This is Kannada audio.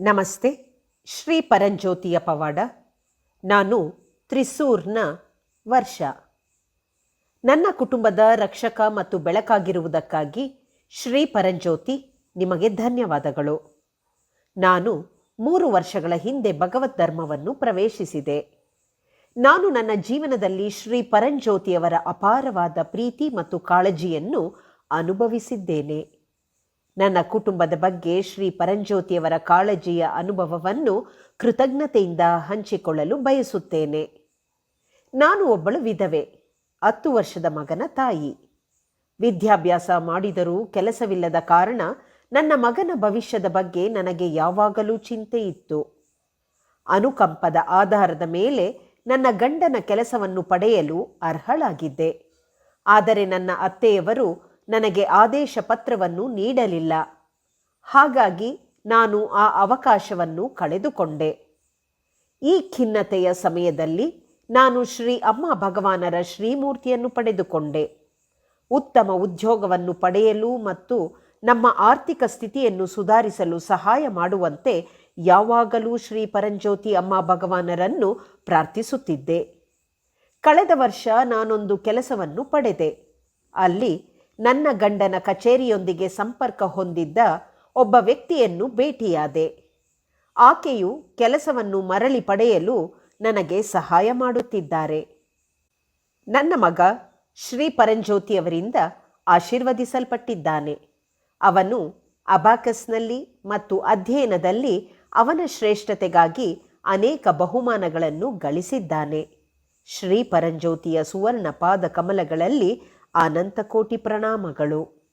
ನಮಸ್ತೆ, ಶ್ರೀ ಪರಂಜ್ಯೋತಿಯ ಪವಾಡ, ನಾನು ತ್ರಿಸೂರ್ನ ವರ್ಷ. ನನ್ನ ಕುಟುಂಬದ ರಕ್ಷಕ ಮತ್ತು ಬೆಳಕಾಗಿರುವುದಕ್ಕಾಗಿ ಶ್ರೀ ಪರಂಜ್ಯೋತಿ ನಿಮಗೆ ಧನ್ಯವಾದಗಳು. ನಾನು ಮೂರು ವರ್ಷಗಳ ಹಿಂದೆ ಭಗವತ್ ಧರ್ಮವನ್ನು ಪ್ರವೇಶಿಸಿದೆ. ನಾನು ನನ್ನ ಜೀವನದಲ್ಲಿ ಶ್ರೀ ಪರಂಜ್ಯೋತಿಯವರ ಅಪಾರವಾದ ಪ್ರೀತಿ ಮತ್ತು ಕಾಳಜಿಯನ್ನು ಅನುಭವಿಸಿದ್ದೇನೆ. ನನ್ನ ಕುಟುಂಬದ ಬಗ್ಗೆ ಶ್ರೀ ಪರಂಜ್ಯೋತಿಯವರ ಕಾಳಜಿಯ ಅನುಭವವನ್ನು ಕೃತಜ್ಞತೆಯಿಂದ ಹಂಚಿಕೊಳ್ಳಲು ಬಯಸುತ್ತೇನೆ. ನಾನು ಒಬ್ಬಳು ವಿಧವೆ, ಹತ್ತು ವರ್ಷದ ಮಗನ ತಾಯಿ. ವಿದ್ಯಾಭ್ಯಾಸ ಮಾಡಿದರೂ ಕೆಲಸವಿಲ್ಲದ ಕಾರಣ ನನ್ನ ಮಗನ ಭವಿಷ್ಯದ ಬಗ್ಗೆ ನನಗೆ ಯಾವಾಗಲೂ ಚಿಂತೆ ಇತ್ತು. ಅನುಕಂಪದ ಆಧಾರದ ಮೇಲೆ ನನ್ನ ಗಂಡನ ಕೆಲಸವನ್ನು ಪಡೆಯಲು ಅರ್ಹಳಾಗಿದ್ದೆ. ಆದರೆ ನನ್ನ ಅತ್ತೆಯವರು ನನಗೆ ಆದೇಶ ಪತ್ರವನ್ನು ನೀಡಲಿಲ್ಲ. ಹಾಗಾಗಿ ನಾನು ಆ ಅವಕಾಶವನ್ನು ಕಳೆದುಕೊಂಡೆ. ಈ ಖಿನ್ನತೆಯ ಸಮಯದಲ್ಲಿ ನಾನು ಶ್ರೀ ಅಮ್ಮ ಭಗವಾನರ ಶ್ರೀಮೂರ್ತಿಯನ್ನು ಪಡೆದುಕೊಂಡೆ. ಉತ್ತಮ ಉದ್ಯೋಗವನ್ನು ಪಡೆಯಲು ಮತ್ತು ನಮ್ಮ ಆರ್ಥಿಕ ಸ್ಥಿತಿಯನ್ನು ಸುಧಾರಿಸಲು ಸಹಾಯ ಮಾಡುವಂತೆ ಯಾವಾಗಲೂ ಶ್ರೀ ಪರಂಜ್ಯೋತಿ ಅಮ್ಮ ಭಗವಾನರನ್ನು ಪ್ರಾರ್ಥಿಸುತ್ತಿದ್ದೆ. ಕಳೆದ ವರ್ಷ ನಾನೊಂದು ಕೆಲಸವನ್ನು ಪಡೆದೆ. ಅಲ್ಲಿ ನನ್ನ ಗಂಡನ ಕಚೇರಿಯೊಂದಿಗೆ ಸಂಪರ್ಕ ಹೊಂದಿದ್ದ ಒಬ್ಬ ವ್ಯಕ್ತಿಯನ್ನು ಭೇಟಿಯಾದೆ. ಆಕೆಯು ಕೆಲಸವನ್ನು ಮರಳಿ ಪಡೆಯಲು ನನಗೆ ಸಹಾಯ ಮಾಡುತ್ತಿದ್ದಾರೆ. ನನ್ನ ಮಗ ಶ್ರೀ ಪರಂಜ್ಯೋತಿಯವರಿಂದ ಆಶೀರ್ವದಿಸಲ್ಪಟ್ಟಿದ್ದಾನೆ. ಅವನು ಅಬಾಕಸ್ನಲ್ಲಿ ಮತ್ತು ಅಧ್ಯಯನದಲ್ಲಿ ಅವನ ಶ್ರೇಷ್ಠತೆಗಾಗಿ ಅನೇಕ ಬಹುಮಾನಗಳನ್ನು ಗಳಿಸಿದ್ದಾನೆ. ಶ್ರೀ ಪರಂಜ್ಯೋತಿಯ ಸುವರ್ಣ ಪಾದ ಕಮಲಗಳಲ್ಲಿ ಅನಂತ ಕೋಟಿ ಪ್ರಣಾಮಗಳು.